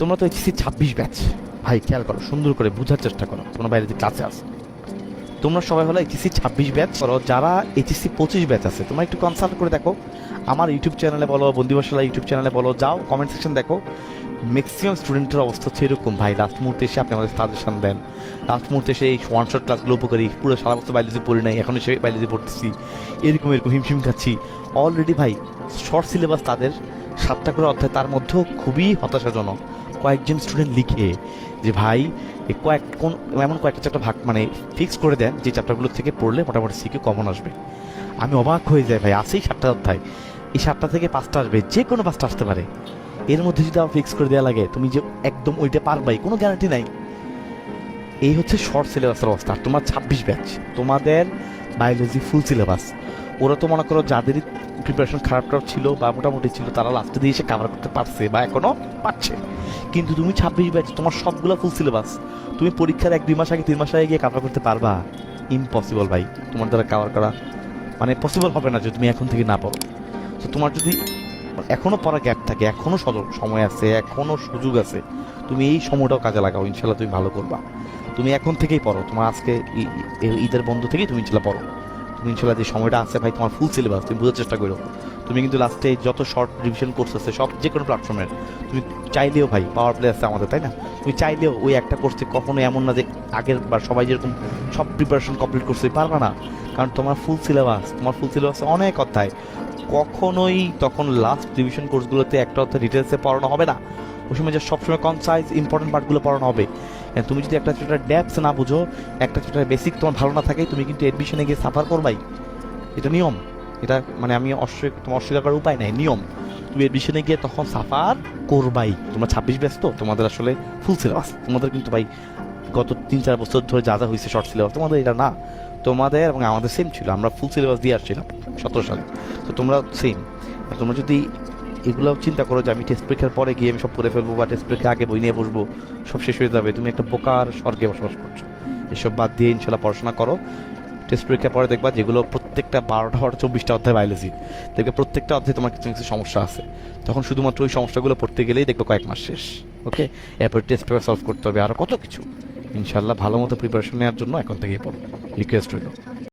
তোমরা তো এইচএসসি ছাব্বিশ ব্যাচ ভাই, খেয়াল করো, সুন্দর করে বোঝার চেষ্টা করো তোমরা বাইরে ক্লাসে আসো তোমরা সবাই হলো এইচএসসি ছাব্বিশ ব্যাচ করো যারা এইচএসসি পঁচিশ ব্যাচ আছে, তোমরা একটু কনসাল্ট করে দেখো। আমার ইউটিউব চ্যানেলে বলো, বন্দিবাসালা ইউটিউব চ্যানেলে বলো, যাও কমেন্ট সেকশন দেখো। ম্যাক্সিমাম স্টুডেন্টের অবস্থা হচ্ছে এরকম, ভাই। লাস্ট মুহূর্তে এসে আপনি আমাদের সাজেশন দেন। লাস্ট মুহূর্তে এসে এই ওয়ান শট ক্লাসগুলো উপকারী। পুরো সারা বছর বাইলেজি পড়ি নাই, এখন এসে বাইলেজি পড়তেছি। এরকম এরকম হিমশিম খাচ্ছি। অলরেডি ভাই শর্ট সিলেবাস তাদের, সাতটা করে অধ্যায়, তার মধ্যেও খুবই হতাশাজনক। কয়েকজন স্টুডেন্ট লিখে যে, ভাই কয়েক, কোন, এমন কয়েকটা চ্যাপ্টার ভাগ মানে ফিক্স করে দেন যে চ্যাপ্টারগুলো থেকে পড়লে মোটামুটি সিকে কমন আসবে। আমি অবাক হয়ে যাই, ভাই আসেই সাতটা অধ্যায়। এই সাতটা থেকে পাঁচটা আসবে, যে কোনো পাঁচটা আসতে পারে। এর মধ্যে যদি আবার ফিক্স করে দেওয়া লাগে, তুমি যে একদম ওইটা পারবাই, কোনো গ্যারান্টি নাই। এই হচ্ছে শর্ট সিলেবাসের অবস্থা। তোমার ছাব্বিশ ব্যাচ তোমাদের বায়োলজি ফুল সিলেবাস ওরা তো মনে করো যাদেরই প্রিপারেশন খারাপ খারাপ ছিল বা মোটামুটি ছিল, তারা লাস্টে দিয়ে এসে কাভার করতে পারছে বা এখনও পারছে। কিন্তু তুমি ছাব্বিশ ব্যাচ তোমার সবগুলো ফুল সিলেবাস তুমি পরীক্ষার এক, দুই মাস আগে, তিন মাস আগে গিয়ে কাভার করতে পারবা? ইম্পসিবল ভাই, তোমার দ্বারা কাভার করা মানে পসিবল হবে না যদি তুমি এখন থেকে না পড়ো। তো তোমার যদি এখনও পড়া গ্যাপ থাকে এখনও সময় আছে এখনও সুযোগ আছে, তুমি এই সময়টাও কাজে লাগাও ইনশাল্লাহ তুমি ভালো করবা। তুমি এখন থেকেই পড়ো, তোমার আজকে ঈদের বন্ধ থেকেই তুমি ইনশাল্লাহ পড়ো। ইনশাল্লাহ যে সময়টা আছে ভাই, তোমার ফুল সিলেবাস তুমি বোঝার চেষ্টা করো। তুমি কিন্তু লাস্টে যত শর্ট রিভিশন কোর্স আছে, সব যে কোনো প্ল্যাটফর্মের তুমি চাইলেও ভাই পাওয়ার প্লে আছে আমাদের, তাই না? তুমি চাইলেও ওই একটা কোর্সে কখনো এমন না যে আগের বার সবাই যেরকম সব প্রিপারেশন কমপ্লিট করতে পারবে না। কারণ তোমার ফুল সিলেবাস তোমার ফুল সিলেবাসে অনেক অধ্যায়। কখনোই তখন লাস্ট ডিভিশন কোর্সগুলোতে একটা অর্থে ডিটেলসে পড়ানো হবে না। ওই সময় যে সবসময় কনসাইজ ইম্পর্টেন্ট পার্টগুলো পড়ানো হবে। তুমি যদি একটা চ্যাপ্টার ডেপস না বুঝো, একটা চ্যাপ্টার বেসিক তোমার ভালো না থাকে, তুমি কিন্তু এডমিশনে গিয়ে সাফার করবাই। এটা নিয়ম। এটা মানে আমি অস্বীকার তোমার অস্বীকার করার উপায় নাই, নিয়ম। তুমি এডমিশনে গিয়ে তখন সাফার করবাই। তোমরা ছাব্বিশ ব্যস্ত তোমাদের আসলে ফুল সিলেবাস তোমাদের কিন্তু ভাই গত তিন চার বছর ধরে যা যা হয়েছে শর্ট সিলেবাস তোমাদের এটা না। তোমাদের এবং আমাদের সেম ছিল, আমরা ফুল সিলেবাস দিয়ে আসছিলাম, সতেরো সালে। তো তোমরা সেম তোমরা যদি এগুলো চিন্তা করো যে আমি টেস্ট পরীক্ষার পরে গিয়ে আমি সব করে ফেলব বা টেস্ট পরীক্ষা আগে বই নিয়ে বসবো। সব শেষ হয়ে যাবে। তুমি একটা বোকার স্বর্গে বসবাস করছ। এসব বাদ দিয়ে ইনশাল্লাহ পড়াশোনা করো। টেস্ট পরীক্ষার পরে দেখবা যেগুলো প্রত্যেকটা বারোটা বারোটা চব্বিশটা অধ্যায় বায়োলজি দেখবে প্রত্যেকটা অধ্যায়ে তোমার কিছু কিছু সমস্যা আছে। তখন শুধুমাত্র ওই সমস্যাগুলো পড়তে গেলেই দেখবে কয়েক মাস শেষ। ওকে এরপর টেস্ট পেপার সলভ করতে হবে। আরও কত কিছু। ইনশাল্লাহ ভালো মতো প্রিপারেশন নেওয়ার জন্য এখন থেকেই পড়ো। রিকোয়েস্ট রইল।